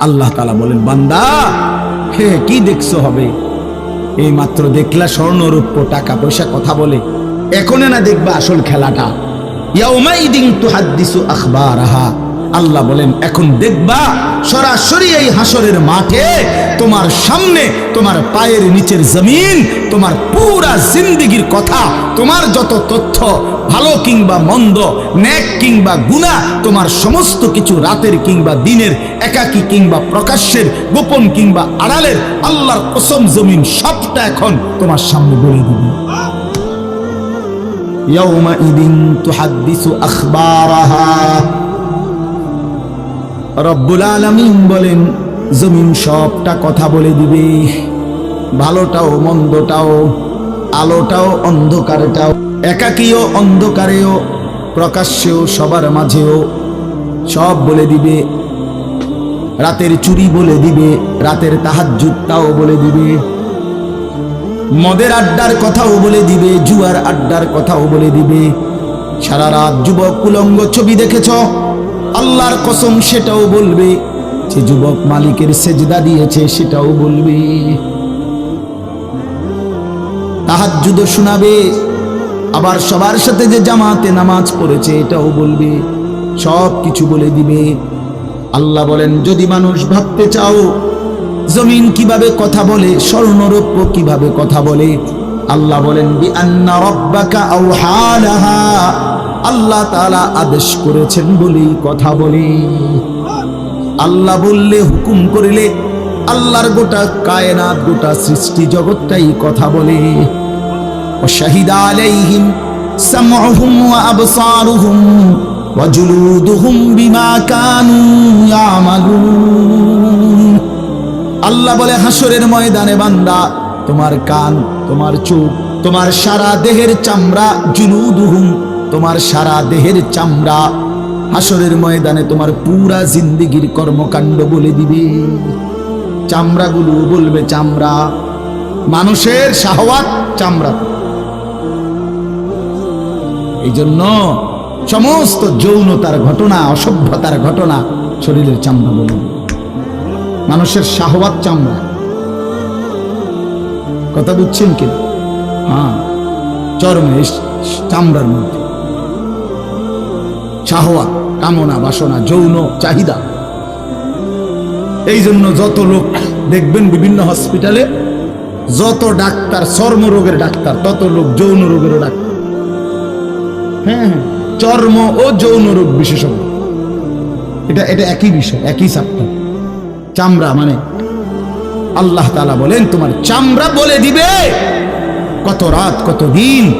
আল্লাহ তালা বলেন, বান্দা, হে, কি দেখছ হবে? এই মাত্র দেখলা স্বর্ণ রূপ্য, টাকা পয়সা, কথা বলে। এখনে না দেখবা আসল খেলাটা। আল্লাহ বলেন, এখন দেখবা সরাসরি এই হাসরের মাঠে তোমার সামনে, তোমার পায়ের নিচের জমিন, তোমার পুরা জিন্দিগির কথা তোমার যত তথ্য ভালো কিংবা মন্দ, ন্যাক কিংবা গুণা, তোমার সমস্ত কিছু রাতের কিংবা দিনের, একাকী কিংবা প্রকাশ্যের, গোপন কিংবা আড়ালের, আল্লাহর কসম জমিন সবটা এখন তোমার সামনে বলে দিবে। বলেন, জমিন সবটা কথা বলে দিবে। ভালোটাও, মন্দটাও আলোটাও অন্ধকারটাও একাকীয় অন্ধকারেও, প্রকাশ্যেও, সবার মাঝেও, সব বলে দিবে। রাতের চুরি বলে দিবে, রাতের তাহাজ্জুদটাও বলে দিবে। মদের আড্ডার কথাও বলে দিবে, জুয়ার আড্ডার কথাও বলে দিবে। সারা রাত যুবক কুলঙ্গ ছবি দেখেছ? আল্লাহর কসম সেটাও বলবে। যে যুবক মালিকের সেজদা দিয়েছে সেটাও বলবে। তাহাজ্জুদ শোনাবে। আবার সবার সাথে যে জামাতে নামাজ পড়েছে, এটাও বলবে, সব কিছু বলে দিবে। আল্লাহ বলেন, যদি মানুষ ভাবতে চাও, জমিন কীভাবে কথা বলে, স্বর্ণরৌপ্য কীভাবে কথা বলে, আল্লাহ বলেন আল্লাহ তাআলা আদেশ করেছেন বলেই কথা বলে। আল্লাহ বললে, হুকুম করিলে, আল্লাহর গোটা কায়নাত, গোটা সৃষ্টি জগৎটাই কথা বলে। وشهد عليهم سمعهم وأبصارهم وجلودهم بما كانوا يعملون আল্লাহ বলে হাসরের ময়দানে বান্দা তোমার কান তোমার চোখ তোমার সারা দেহের চামড়া জুলুদুহুম তোমার সারা দেহের চামড়া হাসরের ময়দানে তোমার পুরা জিন্দিগির কর্মকাণ্ড বলে দিবে চামড়াগুলো বলবে চামড়া মানুষের শাহওয়াত চামড়া এই জন্য সমস্ত যৌনতার ঘটনা, অসভ্যতার ঘটনা শরীরের চামড়া বলে মানুষের শাহওয়াত চামড়া। কথা বুঝছেন কি হ্যাঁ চরমে চামড়ার মধ্যে। শাহওয়াত কামনা, বাসনা, যৌন চাহিদা। এই জন্য যত লোক দেখবেন বিভিন্ন হসপিটালে, যত ডাক্তার চর্ম রোগের ডাক্তার, তত লোক যৌন রোগেরও ডাক্তার। হ্যাঁ হ্যাঁ। চর্ম ও যৌন রোগ বিশেষজ্ঞ। এটা এটা একই বিষয়, একই চাপ্টার চামড়া মানে আল্লাহ তালা বলেন, তোমার চামড়া বলে দিবে। কত রাত, কত দিন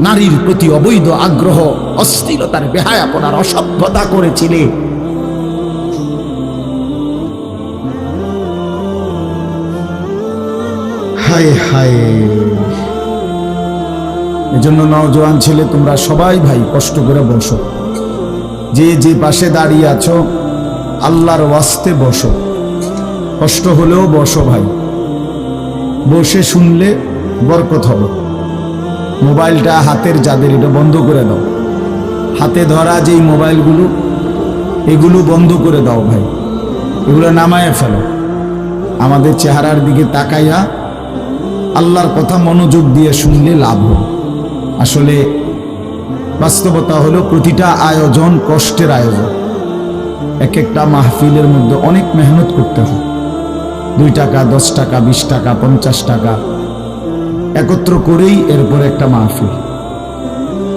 নারীর প্রতি অবৈধ আগ্রহ, অস্থিরতার বেহায়াপনার অসভ্যতা করেছিলে। হায় হায়। এজন্য নওজোয়ান ছেলে, তোমরা সবাই ভাই, কষ্ট করে বসো। যে যে পাশে দাঁড়িয়ে আছো, আল্লাহর ওয়াস্তে বসো। কষ্ট হলেও বসো ভাই। বসে শুনলে বরকত হবে। মোবাইলটা হাতের যাদের এটা বন্ধ করে দাও। হাতে ধরা যেই মোবাইলগুলো, এগুলো বন্ধ করে দাও ভাই। এগুলো নামায় ফেলো। আমাদের চেহারার দিকে তাকাইয়া আল্লাহর কথা মনোযোগ দিয়ে শুনলে লাভ হবে। আসলে বাস্তবতা হলো প্রতিটা আয়োজন কষ্টের আয়োজন। এক একটা মাহফিলের মধ্যে অনেক মেহনত করতে হয়। দুই টাকা, দশ টাকা, বিশ টাকা, পঞ্চাশ টাকা একত্র করেই এরপর একটা মাহফিল।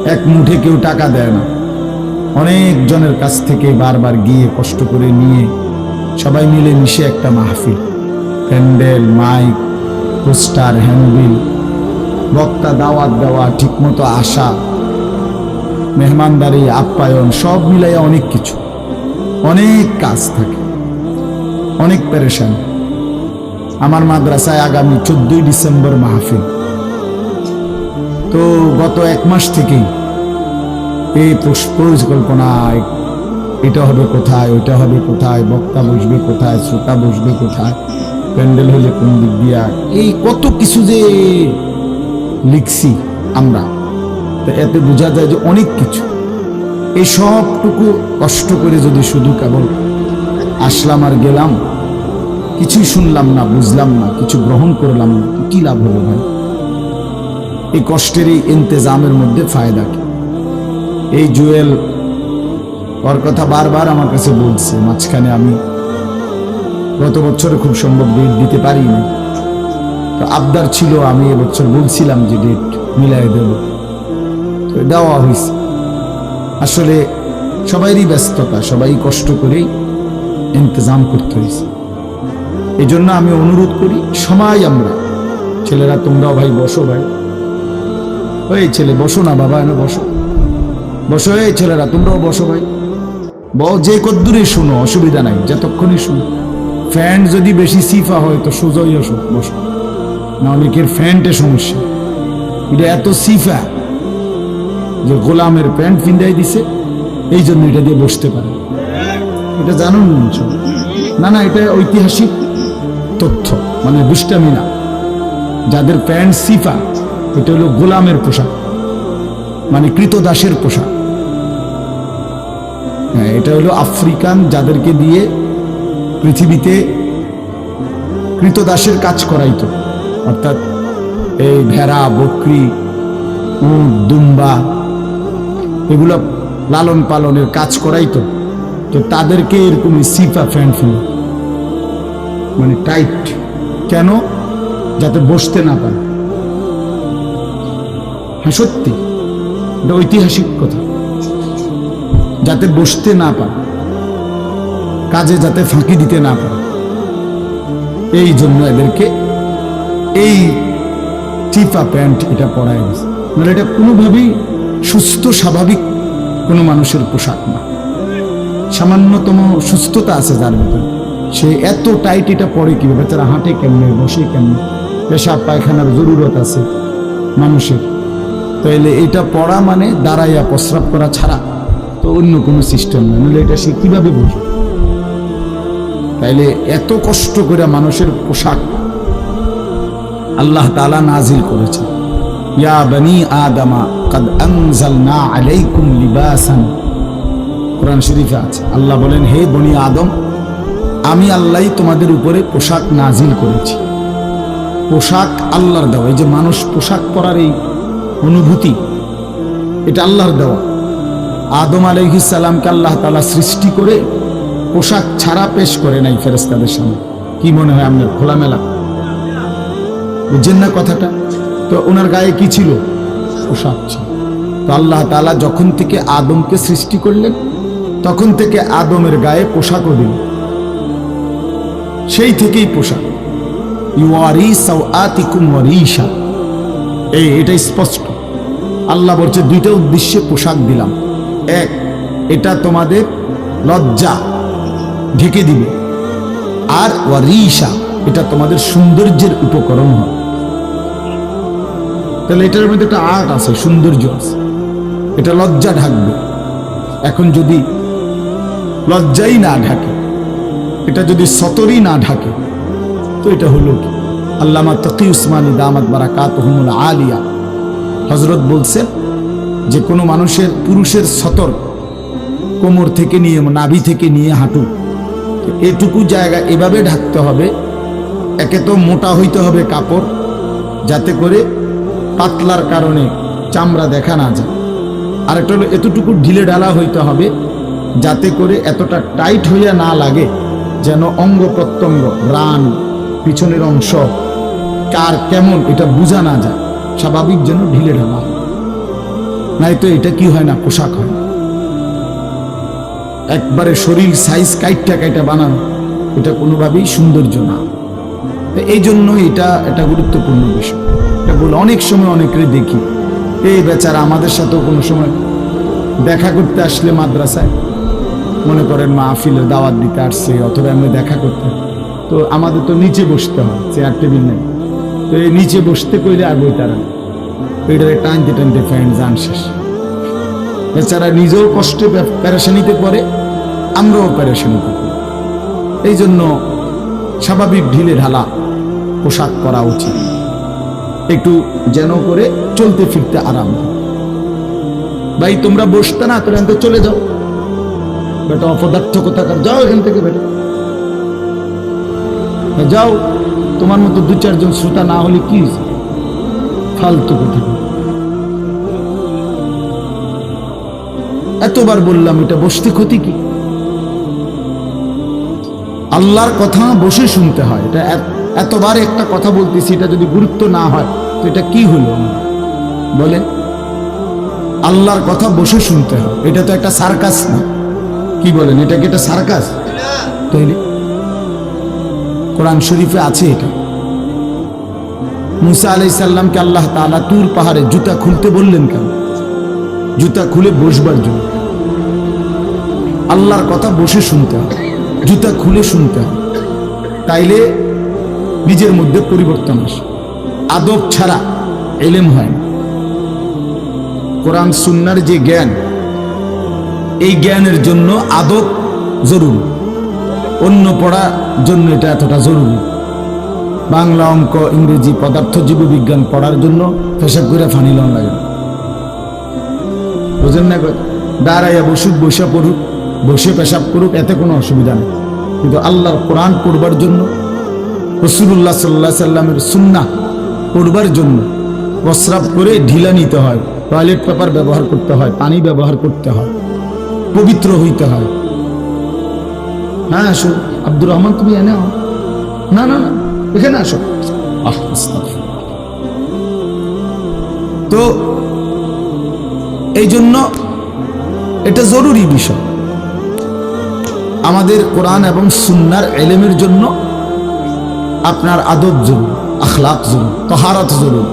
এক মুঠে কেউ টাকা দেয় না। অনেক জনের কাছ থেকে বারবার গিয়ে কষ্ট করে নিয়ে সবাই মিলে মিশে একটা মাহফিল। প্যান্ডেল, মাইক, পোস্টার, হ্যান্ডবিল বক্তা দাওয়াত দেওয়া ঠিক ঠিকমতো আসা, মেহমানদারি, আপ্যায়ন, সব মিলাইয়া অনেক কিছু। অনেক কাজ থাকে। অনেক পেরেশান। আমার মাদ্রাসায় আগামী চোদ্দই ডিসেম্বর মাহফিল। তো গত এক মাস থেকেই এই পরিকল্পনায় এটা হবে কোথায়, ওইটা হবে কোথায়, বক্তা বসবে কোথায়, শ্রোতা বসবে কোথায়, প্যান্ডেল হলে কোন দিক দিয়া, এই কত কিছু যে লিখছি আমরা। তো এতে বোঝা যায় যে অনেক কিছু। এই সবটুকু কষ্ট করে যদি শুধু কেবল আসলাম আর গেলাম, কিছুই শুনলাম না, বুঝলাম না, কিছু গ্রহণ করলাম না কি লাভ হলো ভাই? এই কষ্টের এই ইন্তেজামের মধ্যে ফায়দা কি? এই জুয়েল ওর কথা বারবার আমার কাছে বলছে, মাঝখানে আমি গত বছরে খুব সম্ভব ডেট দিতে পারিনি। আবদার ছিল, আমি এবছর বলছিলাম যে ডেট মিলাই দেব। তো দেওয়া হয়েছে। আসলে সবাইরই ব্যস্ততা, সবাই কষ্ট করেই ইন্তজাম করতে হয়েছে। এই জন্য আমি অনুরোধ করি সবাই আমরা। ছেলেরা তোমরাও ভাই, বসো ভাই। ওই ছেলে, বসো না বাবা, এনে বসো। বসো, এই ছেলেরা, তোমরাও বসো ভাই। ব যে কদ্দুরে শুনো, অসুবিধা নাই যতক্ষণই শুনো। ফ্যান যদি বেশি সিফা হয়, তো সোজাই আসো, বসো। না ফ্যান্টে সমস্যা। এটা এত সিফা যে গোলামের প্যান্ট ফিন্দাই দিছে, এই জন্য এটা দিয়ে বসতে পারে। এটা জানুন না না না, এটা ঐতিহাসিক তথ্য মানে দুষ্টামি না। যাদের প্যান্ট সিফা, এটা হলো গোলামের পোশাক মানে কৃতদাসের পোশাক। হ্যাঁ এটা হলো আফ্রিকান যাদেরকে দিয়ে পৃথিবীতে কৃতদাসের কাজ করাইতো। অর্থাৎ এই ভেড়া, বকরি, উট, দুম্বা, এগুলো লালন পালনের কাজ করাই তো। তো তাদেরকে এরকম সিফা ফ্যান ফিল মানে টাইট, কেন? যাতে বসতে না পারে। হ্যাঁ সত্যি। এটা ঐতিহাসিক কথা। যাতে বসতে না পারে। কাজে যাতে ফাঁকি দিতে না পারে। এই জন্য এদেরকে এই চিফা প্যান্ট এটা পরায় দিছে মানে এটা কোনোভাবেই সুস্থ, স্বাভাবিক কোনো মানুষের পোশাক না। সামান্যতম সুস্থতা আছে যার ভিতরে। সে এত টাইট এটা পরে কি বেচারা হাঁটে কেমনে, বসে কেমনে? পেশাব পায়খানার জরুরত আছে মানুষের। তাইলে এটা পড়া মানে দাঁড়াইয়া প্রস্রাব করা ছাড়া তো অন্য কোনো সিস্টেম না। নাহলে এটা সে কীভাবে বুঝবে? তাইলে এত কষ্ট করে মানুষের পোশাক আল্লাহ তালা নাজিল করেছে ইয়া বনি আদমা, কদ আনজালনা আলাইকুম লিবাসান। কোরআন শরীফে আছে, আল্লাহ বলেন, হে বনি আদম, আমি আল্লাহই তোমাদের উপরে পোশাক নাজিল করেছি। পোশাক আল্লাহর দেওয়া, এই যে মানুষ পোশাক পরার এই অনুভূতি, এটা আল্লাহর দেওয়া। আদম আলাইহিসাল্লামকে আল্লাহ তালা সৃষ্টি করে পোশাক ছাড়া পেশ করে নাই ফেরেস্তাদের সামনে। কি মনে হয় আপনার, খোলামেলা? বুঝছেন না কথাটা, তো ওনার গায়ে কি ছিল? পোশাক ছিল। তো আল্লাহ তালা যখন থেকে আদমকে সৃষ্টি করলেন, তখন থেকে আদমের গায়ে পোশাকও দিল সেই থেকেই পোশাক। ওয়ারিশা। এই এটা স্পষ্ট। আল্লাহ বলছে, দুইটা উদ্দেশ্যে পোশাক দিলাম। এক, এটা তোমাদের লজ্জা ঢেকে দিবে। আর ওয়ারিশা, এটা তোমাদের সৌন্দর্যের উপকরণ হবে। তাহলে এটার মধ্যে একটা আর্ট আছে, সৌন্দর্য আছে। এটা লজ্জা ঢাকবে। এখন যদি লজ্জাই না ঢাকে, এটা যদি সতরই না ঢাকে, তো এটা হলো কি? আল্লামা তকি উসমানী দামাত বারাকাত আলিয়া। হজরত বলছেন যে কোনো মানুষের পুরুষের সতর কোমর থেকে নিয়ে, নাভি থেকে নিয়ে হাঁটু, এটুকু জায়গা এভাবে ঢাকতে হবে, একে তো মোটা হইতে হবে কাপড়, যাতে করে পাতলার কারণে চামড়া দেখা না যায় আর একটা হলো, এতটুকু ঢিলে ঢালা হইতে হবে যাতে করে এতটা টাইট হইয়া না লাগে যেন অঙ্গ প্রত্যঙ্গ, রান, পিছনের অংশ, কার কেমন এটা বোঝা না যায় স্বাভাবিক যেন ঢিলে ঢালা। নাই তো এটা কি হয় না, পোশাক হয়। একবারে শরীর সাইজ কাইটটা কাইটা বানানো, এটা কোনোভাবেই সৌন্দর্য না এই জন্য এটা এটা গুরুত্বপূর্ণ বিষয় এটা বলে অনেক সময় অনেকের দেখি। এই বেচারা আমাদের সাথেও কোনো সময় দেখা করতে আসলে মাদ্রাসায়। মনে করেন মাহফিলে দাওয়াত দিতে আসছে অথবা এমনি দেখা করতে। তো আমাদের তো নিচে বসতে হয়, চেয়ার টেবিল নেই। তো এই নিচে বসতে কইলে আর তারা এটারে টানতে টানতে ফ্যান যান শেষ। বেচারা নিজেও কষ্টে পে- পেরেশানিতে পড়ে, আমরাও পেরেশানিতে পড়ি। এই জন্য স্বাভাবিক ঢিলে ঢালা পোশাক পরা উচিত। একটু যেন করে চলতে ফিরতে আরাম ভাই, তোমরা বসতে না তোরা এখান চলে যাও। বেটা অপদার্থ কোথাকার যাও এখান থেকে বেটা। যাও। তোমার মতো দু চারজন শ্রোতা না হলে কি ফালতু কথা। এতবার বললাম, এটা বসতে ক্ষতি কি? আল্লাহর কথা বসে শুনতে হয়। এটা এতবার একটা কথা বলতেছি, এটা যদি গুরুত্ব না হয়, তো এটা কি হলো? বলে আল্লাহর কথা বসে শুনতে হবে। এটা তো একটা সার্কাস না। কি বলেন, এটা কি একটা সার্কাস? তাইলে কোরআন শরীফে আছে এটা। মুসা আলাই সাল্লামকে আল্লাহ তাআলা তুর পাহাড়ে জুতা খুলতে বললেন কেন? জুতা খুলে বসবার জন্য। আল্লাহর কথা বসে শুনতে হবে। জুতা খুলে শুনতে হয় তাইলে নিজের মধ্যে পরিবর্তন আসে। আদব ছাড়া এলেম হয় না। কোরআন সুন্নার যে জ্ঞান, এই জ্ঞানের জন্য আদব জরুরি। অন্য পড়ার জন্য এটা এতটা জরুরি। বাংলা অঙ্ক, ইংরেজি পদার্থ জীববিজ্ঞান পড়ার জন্য পেশাব করে ফানি লন লাগে। বুঝেন না দাঁড়াইয়া বসুক, বসে পড়ুক, বসে পেশাব করুক, এতে কোনো অসুবিধা নেই। কিন্তু আল্লাহর কোরআন পড়বার জন্য রসুল্লাহ সাল্লাহ সাল্লামের সুন্না পড়বার জন্য প্রস্রাব করে ঢিলা নিতে হয় টয়লেট পেপার ব্যবহার করতে হয় পানি ব্যবহার করতে হয় পবিত্র হইতে হয়। হ্যাঁ আসো। আব্দুর রহমান তুমি এনে। না না না এখানে আসো। তো এই জন্য এটা জরুরি বিষয়। আমাদের কোরআন এবং সুন্নার এলেমের জন্য আপনার আদব জরুর আখলাক জরুর তহারত জরুরি